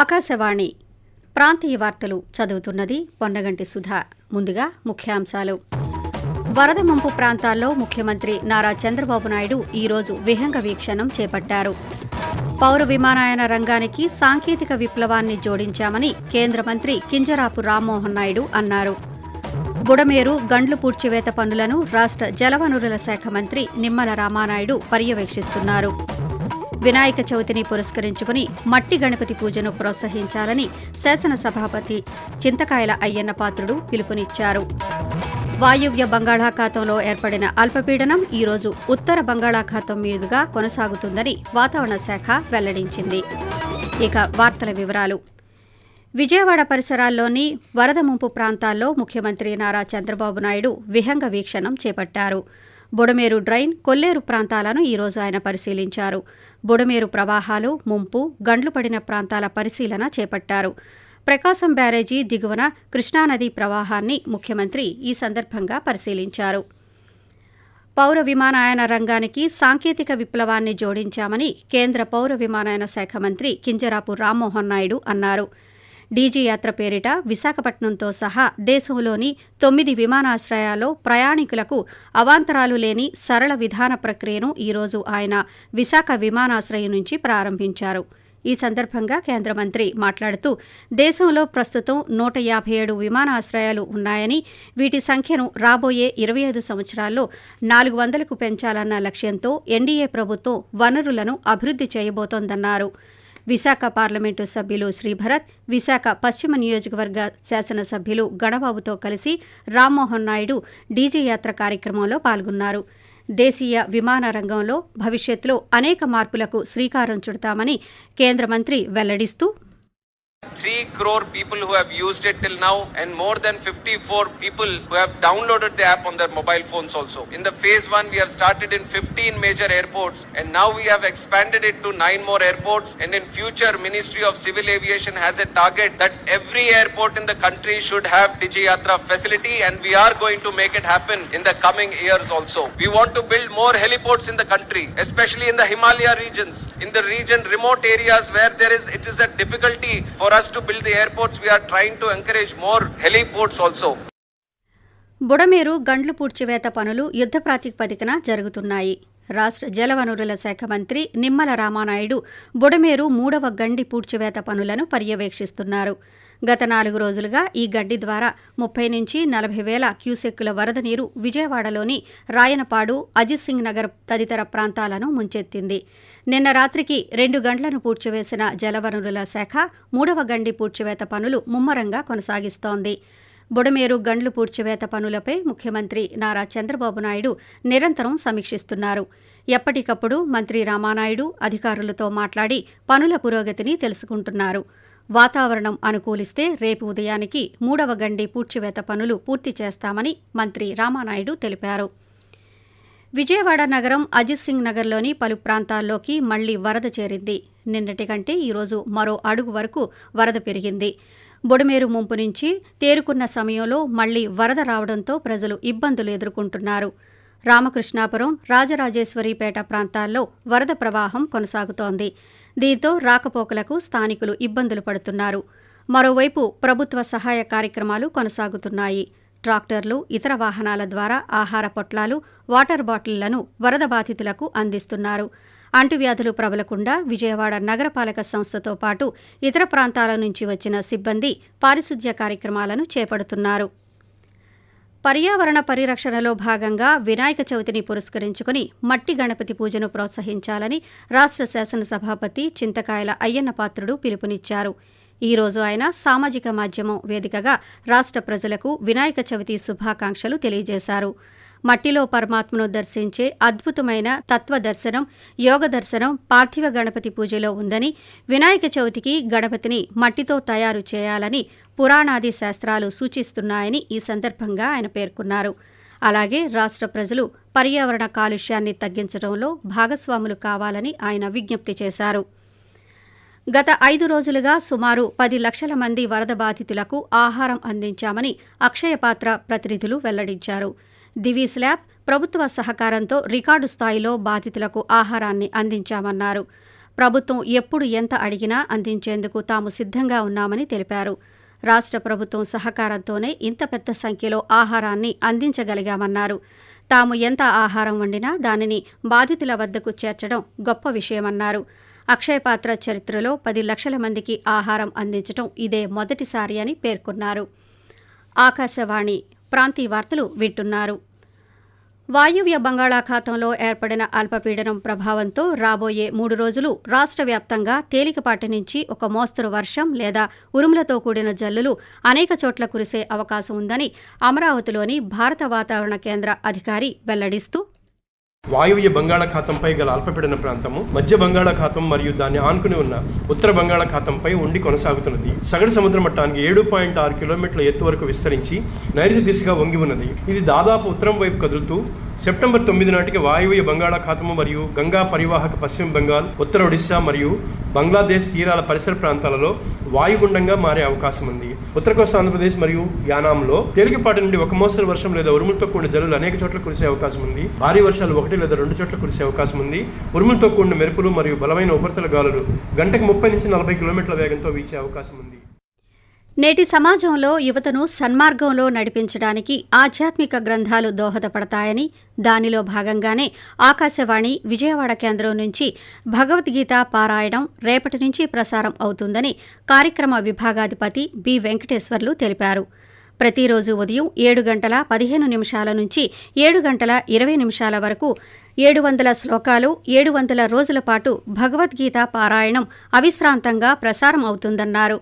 ఆకాశవాణి ప్రాంతీయ వార్తలు చదువుతున్నది పొన్నగంటి సుధా. ముందుగా ముఖ్యాంశాలు. వరద ముంపు ప్రాంతాల్లో ముఖ్యమంత్రి నారా చంద్రబాబు నాయుడు ఈరోజు విహంగ వీక్షణం చేపట్టారు. పౌర విమానయాన రంగానికి సాంకేతిక విప్లవాన్ని జోడించామని కేంద్ర మంత్రి కింజరాపు రామ్మోహన్ నాయుడు అన్నారు. బుడమేరు గండ్లు పూడ్చివేత పనులను రాష్ట్ర జలవనరుల శాఖ మంత్రి నిమ్మల రామానాయుడు పర్యవేక్షిస్తున్నారు. వినాయక చవితిని పురస్కరించుకుని మట్టి గణపతి పూజను ప్రోత్సహించాలని శాసనసభాపతి చింతకాయల అయ్యన్న పాత్రుడు పిలుపునిచ్చారు. వాయువ్య బంగాళాఖాతంలో ఏర్పడిన అల్పపీడనం ఈరోజు ఉత్తర బంగాళాఖాతం మీదుగా కొనసాగుతుందని వాతావరణ శాఖ వెల్లడించింది. ఇక వార్తల వివరాలు. విజయవాడ పరిసరాల్లోని వరద ముంపు ప్రాంతాల్లో ముఖ్యమంత్రి నారా చంద్రబాబు నాయుడు విహంగ వీక్షణం చేపట్టారు. బుడమేరు డ్రైన్ కొల్లేరు ప్రాంతాలను ఈరోజు ఆయన పరిశీలించారు. బుడమేరు ప్రవాహాలు ముంపు గండ్లు పడిన ప్రాంతాల పరిశీలన చేపట్టారు. ప్రకాశం బ్యారేజీ దిగువన కృష్ణానది ప్రవాహాన్ని ముఖ్యమంత్రి ఈ సందర్భంగా పరిశీలించారు. పౌర విమానయాన రంగానికి సాంకేతిక విప్లవాన్ని జోడించామని కేంద్ర పౌర విమానయాన శాఖ మంత్రి కింజరాపు రామ్మోహన్ నాయుడు అన్నారు. డీజీ యాత్ర పేరిట విశాఖపట్నంతో సహా దేశంలోని తొమ్మిది విమానాశ్రయాల్లో ప్రయాణికులకు అవాంతరాలు లేని సరళ విధాన ప్రక్రియను ఈరోజు ఆయన విశాఖ విమానాశ్రయం నుంచి ప్రారంభించారు. ఈ సందర్భంగా కేంద్ర మంత్రి మాట్లాడుతూ దేశంలో ప్రస్తుతం నూట యాభై ఏడు విమానాశ్రయాలు ఉన్నాయని వీటి సంఖ్యను రాబోయే ఇరవై ఐదు సంవత్సరాల్లో నాలుగు వందలకు పెంచాలన్న లక్ష్యంతో ఎన్డీఏ ప్రభుత్వం వనరులను అభివృద్ధి చేయబోతోందన్నారు. విశాఖ పార్లమెంటు సభ్యులు శ్రీభరత్ విశాఖ పశ్చిమ నియోజకవర్గ శాసనసభ్యులు గణబాబుతో కలిసి రామ్మోహన్ నాయుడు డీజే యాత్ర కార్యక్రమంలో పాల్గొన్నారు. దేశీయ విమాన రంగంలో భవిష్యత్తులో అనేక మార్పులకు శ్రీకారం చుడతామని కేంద్ర మంత్రి వెల్లడిస్తూ 3 crore people who have used it till now and more than 54 people who have downloaded the app on their mobile phones also. In the phase 1 we have started in 15 major airports and now we have expanded it to 9 more airports and in future Ministry of Civil Aviation has a target that every airport in the country should have DigiYatra facility and we are going to make it happen in the coming years also. We want to build more heliports in the country especially in the Himalaya regions, in the region remote areas where there is it is a difficulty for us to build the airports we are trying to encourage more heliports also. Budameru గండ్లు పూడ్చివేత పనులు యుద్ధ ప్రాతిపదికన జరుగుతున్నాయి. రాష్ట్ర జలవనరుల శాఖ మంత్రి నిమ్మల రామానాయుడు బుడమేరు మూడవ గండి పూడ్చివేత పనులను పర్యవేక్షిస్తున్నారు. గత నాలుగు రోజులుగా ఈ గడ్డి ద్వారా ముప్పై నుంచి నలభై వేల క్యూసెక్కుల వరద నీరు విజయవాడలోని రాయనపాడు అజిత్ సింగ్ నగర్ తదితర ప్రాంతాలను ముంచెత్తింది. నిన్న రాత్రికి రెండు గంటలను పూడ్చివేసిన జలవనరుల శాఖ మూడవ గండి పూడ్చివేత పనులు ముమ్మరంగా కొనసాగిస్తోంది. బుడమేరు గండ్లు పూడ్చివేత పనులపై ముఖ్యమంత్రి నారా చంద్రబాబు నాయుడు నిరంతరం సమీక్షిస్తున్నారు. ఎప్పటికప్పుడు మంత్రి రామానాయుడు అధికారులతో మాట్లాడి పనుల పురోగతిని తెలుసుకుంటున్నారు. వాతావరణం అనుకూలిస్తే రేపు ఉదయానికి మూడవ గండి పూడ్చివేత పనులు పూర్తి చేస్తామని మంత్రి రామానాయుడు తెలిపారు. విజయవాడ నగరం అజిత్ సింగ్ నగర్లోని పలు ప్రాంతాల్లోకి మళ్ళీ వరద చేరింది. నిన్నటి కంటే ఈరోజు మరో అడుగు వరకు వరద పెరిగింది. బుడమేరు ముంపు నుంచి తేరుకున్న సమయంలో మళ్ళీ వరద రావడంతో ప్రజలు ఇబ్బందులు ఎదుర్కొంటున్నారు. రామకృష్ణాపురం రాజరాజేశ్వరిపేట ప్రాంతాల్లో వరద ప్రవాహం కొనసాగుతోంది. దీంతో రాకపోకలకు స్థానికులు ఇబ్బందులు పడుతున్నారు. మరోవైపు ప్రభుత్వ సహాయ కార్యక్రమాలు కొనసాగుతున్నాయి. ట్రాక్టర్లు ఇతర వాహనాల ద్వారా ఆహార పొట్లాలు వాటర్ బాటిళ్ళను వరద బాధితులకు అందిస్తున్నారు. అంటువ్యాధులు ప్రబలకుండా విజయవాడ నగరపాలక సంస్థతో పాటు ఇతర ప్రాంతాల నుంచి వచ్చిన సిబ్బంది పారిశుద్ధ్య కార్యక్రమాలను చేపడుతున్నారు. పర్యావరణ పరిరక్షణలో భాగంగా వినాయక చవితిని పురస్కరించుకుని మట్టి గణపతి పూజను ప్రోత్సహించాలని రాష్ట్ర శాసనసభాపతి చింతకాయల అయ్యన్న పాత్రుడు పిలుపునిచ్చారు. ఈ రోజు ఆయన సామాజిక మాధ్యమం వేదికగా రాష్ట్ర ప్రజలకు వినాయక చవితి శుభాకాంక్షలు తెలియజేశారు. మట్టిలో పరమాత్మను దర్శించే అద్భుతమైన తత్వ దర్శనం యోగ దర్శనం పార్థివ గణపతి పూజలో ఉందని వినాయక చవితికి గణపతిని మట్టితో తయారు చేయాలని పురాణాది శాస్త్రాలు సూచిస్తున్నాయని ఈ సందర్భంగా ఆయన పేర్కొన్నారు. అలాగే రాష్ట్ర ప్రజలు పర్యావరణ కాలుష్యాన్ని తగ్గించడంలో భాగస్వాములు కావాలని ఆయన విజ్ఞప్తి చేశారు. గత ఐదు రోజులుగా సుమారు పది లక్షల మంది వరద బాధితులకు ఆహారం అందించామని అక్షయపాత్ర ప్రతినిధులు వెల్లడించారు. దివీస్ ల్యాబ్ ప్రభుత్వ సహకారంతో రికార్డు స్థాయిలో బాధితులకు ఆహారాన్ని అందించామన్నారు. ప్రభుత్వం ఎప్పుడు ఎంత అడిగినా అందించేందుకు తాము సిద్ధంగా ఉన్నామని తెలిపారు. రాష్ట్ర ప్రభుత్వం సహకారంతోనే ఇంత పెద్ద సంఖ్యలో ఆహారాన్ని అందించగలిగామన్నారు. తాము ఎంత ఆహారం వండినా దానిని బాధితుల వద్దకు చేర్చడం గొప్ప విషయమన్నారు. అక్షయపాత్ర చరిత్రలో పది లక్షల మందికి ఆహారం అందించడం ఇదే మొదటిసారి అని పేర్కొన్నారు. ఆకాశవాణి ప్రాంతీయ వార్తలు వింటున్నారు. వాయువ్య బంగాళాఖాతంలో ఏర్పడిన అల్పపీడనం ప్రభావంతో రాబోయే మూడు రోజులు రాష్ట్ర వ్యాప్తంగా తేలికపాటి నుంచి ఒక మోస్తరు వర్షం లేదా ఉరుములతో కూడిన జల్లులు అనేక చోట్ల కురిసే అవకాశం ఉందని అమరావతిలోని భారత వాతావరణ కేంద్ర అధికారి వెల్లడిస్తూ వాయువ్య బంగాళాఖాతంపై గల అల్పపీడన ప్రాంతము మధ్య బంగాళాఖాతం మరియు దాన్ని ఆనుకుని ఉన్న ఉత్తర బంగాళాఖాతంపై ఉండి కొనసాగుతున్నది. సగటు సముద్ర మట్టానికి ఏడు పాయింట్ ఆరు కిలోమీటర్ల ఎత్తు వరకు విస్తరించి నైరుతి దిశగా వంగి ఉన్నది. ఇది దాదాపు ఉత్తరం వైపు కదులుతూ సెప్టెంబర్ తొమ్మిది నాటికి వాయువ్య బంగాళాఖాతము మరియు గంగా పరివాహక పశ్చిమ బెంగాల్ ఉత్తర ఒడిశా మరియు బంగ్లాదేశ్ తీరాల పరిసర ప్రాంతాలలో వాయుగుండంగా మారే అవకాశం ఉంది. ఉత్తర కోస్తా ఆంధ్రప్రదేశ్ మరియు యానాంలో తేలికపాటి నుండి ఒక మోస్తరు వర్షం లేదా ఉరుములతో కూడిన జల్లులు అనేక చోట్ల కురిసే అవకాశం ఉంది. భారీ వర్షాలు ఒకటి ఒకటి లేదా రెండు చోట్ల కురిసే అవకాశం ఉంది. ఉరుములతో కూడిన మెరుపులు మరియు బలమైన ఉపరితల గాలులు గంటకు ముప్పై నుంచి నలభై కిలోమీటర్ల వేగంతో వీచే అవకాశం ఉంది. నేటి సమాజంలో యువతను సన్మార్గంలో నడిపించడానికి ఆధ్యాత్మిక గ్రంథాలు దోహదపడతాయని దానిలో భాగంగానే ఆకాశవాణి విజయవాడ కేంద్రం నుంచి భగవద్గీత పారాయణం రేపటి నుంచి ప్రసారం అవుతుందని కార్యక్రమ విభాగాధిపతి బి వెంకటేశ్వర్లు తెలిపారు. ప్రతిరోజు ఉదయం ఏడు గంటల పదిహేను నిమిషాల నుంచి ఏడు గంటల ఇరవై నిమిషాల వరకు ఏడు వందల శ్లోకాలు ఏడు వందల రోజుల పాటు భగవద్గీత పారాయణం అవిశ్రాంతంగా ప్రసారం అవుతుందన్నారు.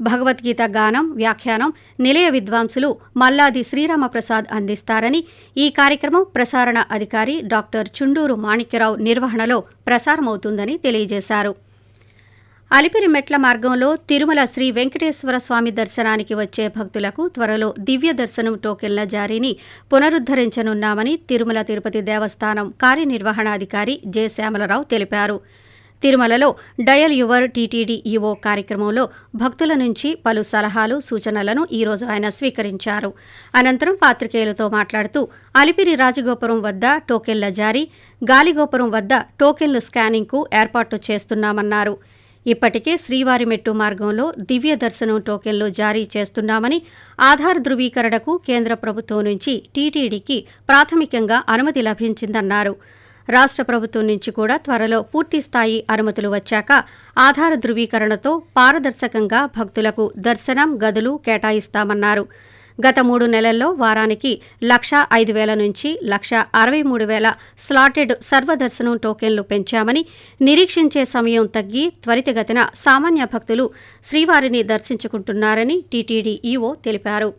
భగవద్గీత గానం వ్యాఖ్యానం నిలయ విద్వాంసులు మల్లాది శ్రీరామప్రసాద్ అందిస్తారని ఈ కార్యక్రమం ప్రసారణ అధికారి డాక్టర్ చుండూరు మాణిక్యరావు నిర్వహణలో ప్రసారమవుతుందని తెలియజేశారు. అలిపిరి మెట్ల మార్గంలో తిరుమల శ్రీ వెంకటేశ్వర స్వామి దర్శనానికి వచ్చే భక్తులకు త్వరలో దివ్య దర్శనం టోకెన్ల జారీని పునరుద్ధరించనున్నామని తిరుమల తిరుపతి దేవస్థానం కార్యనిర్వహణాధికారి జె. శ్యామలరావు తెలిపారు. తిరుమలలో డయల్ యువర్ టీటీడీ ఈవో కార్యక్రమంలో భక్తుల నుంచి పలు సలహాలు సూచనలను ఈరోజు ఆయన స్వీకరించారు. అనంతరం పాత్రికేయులతో మాట్లాడుతూ అలిపిరి రాజగోపురం వద్ద టోకెన్ల జారీ గాలిగోపురం వద్ద టోకెన్లు స్కానింగ్కు ఏర్పాట్లు చేస్తున్నామన్నారు. ఇప్పటికే శ్రీవారిమెట్టు మార్గంలో దివ్య దర్శనం టోకెన్లు జారీ చేస్తున్నామని ఆధార్ ధృవీకరణకు కేంద్ర ప్రభుత్వం నుంచి టీటీడీకి ప్రాథమికంగా అనుమతి లభించిందన్నారు. రాష్ట్ర ప్రభుత్వం నుంచి కూడా త్వరలో పూర్తిస్థాయి అనుమతులు వచ్చాక ఆధార ధృవీకరణతో పారదర్శకంగా భక్తులకు దర్శనం గదులు కేటాయిస్తామన్నారు. గత మూడు నెలల్లో వారానికి లక్ష ఐదు వేల నుంచి లక్ష అరవై మూడు వేల స్లాటెడ్ సర్వదర్శనం టోకెన్లు పెంచామని నిరీక్షించే సమయం తగ్గి త్వరితగతిన సామాన్య భక్తులు శ్రీవారిని దర్శించుకుంటున్నారని టీటీడీ ఈవో తెలిపారు.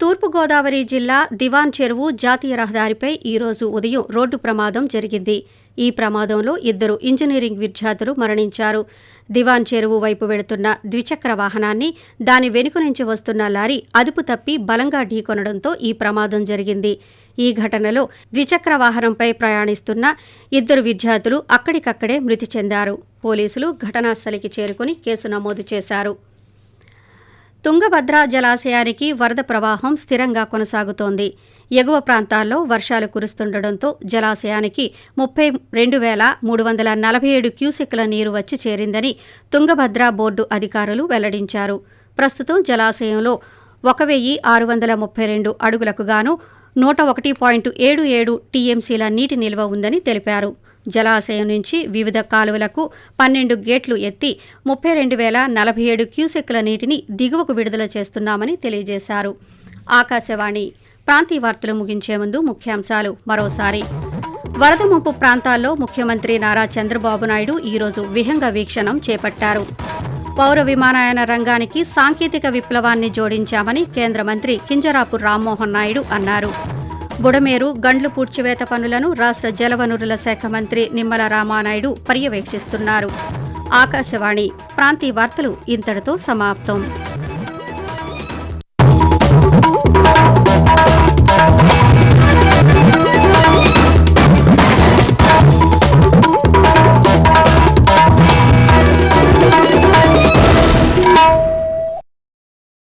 తూర్పుగోదావరి జిల్లా దివాన్ చెరువు జాతీయ రహదారిపై ఈరోజు ఉదయం రోడ్డు ప్రమాదం జరిగింది. ఈ ప్రమాదంలో ఇద్దరు ఇంజనీరింగ్ విద్యార్థులు మరణించారు. దివాన్ చెరువు వైపు వెళుతున్న ద్విచక్ర వాహనాన్ని దాని వెనుక నుంచి వస్తున్న లారీ అదుపు తప్పి బలంగా ఢీకొనడంతో ఈ ప్రమాదం జరిగింది. ఈ ఘటనలో ద్విచక్ర వాహనంపై ప్రయాణిస్తున్న ఇద్దరు విద్యార్థులు అక్కడికక్కడే మృతి చెందారు. పోలీసులు ఘటనాస్థలికి చేరుకుని కేసు నమోదు చేశారు. తుంగభద్ర జలాశయానికి వరద ప్రవాహం స్థిరంగా కొనసాగుతోంది. ఎగువ ప్రాంతాల్లో వర్షాలు కురుస్తుండటంతో జలాశయానికి ముప్పై రెండు వేల మూడు వందల నలభై ఏడు క్యూసెక్ల నీరు వచ్చి చేరిందని తుంగభద్ర బోర్డు అధికారులు వెల్లడించారు. ప్రస్తుతం జలాశయంలో ఒక వెయ్యి ఆరు వందల ముప్పై రెండు అడుగులకు గాను నూట ఒకటి పాయింట్ ఏడు ఏడు టీఎంసీల నీటి నిల్వ ఉందని తెలిపారు. జలాశయం నుంచి వివిధ కాలువలకు పన్నెండు గేట్లు ఎత్తి ముప్పై రెండు వేల నలభై ఏడు క్యూసెక్కుల నీటిని దిగువకు విడుదల చేస్తున్నామని తెలియజేశారు. ఆకాశవాణి ప్రాంతీయ వార్తలు ముగించే ముందు ముఖ్యాంశాలు మరోసారి. వరద ముంపు ప్రాంతాల్లో ముఖ్యమంత్రి నారా చంద్రబాబు నాయుడు ఈరోజు విహంగ వీక్షణం చేపట్టారు. పౌర విమానయాన రంగానికి సాంకేతిక విప్లవాన్ని జోడించామని కేంద్ర మంత్రి కింజరాపు రామ్మోహన్ నాయుడు అన్నారు. బుడమేరు గండ్లు పూడ్చివేత పనులను రాష్ట్ర జలవనరుల శాఖ మంత్రి నిమ్మల రామానాయుడు పర్యవేక్షిస్తున్నారు. ఆకాశవాణి ప్రాంతీయ వార్తలు ఇంతటితో సమాప్తం.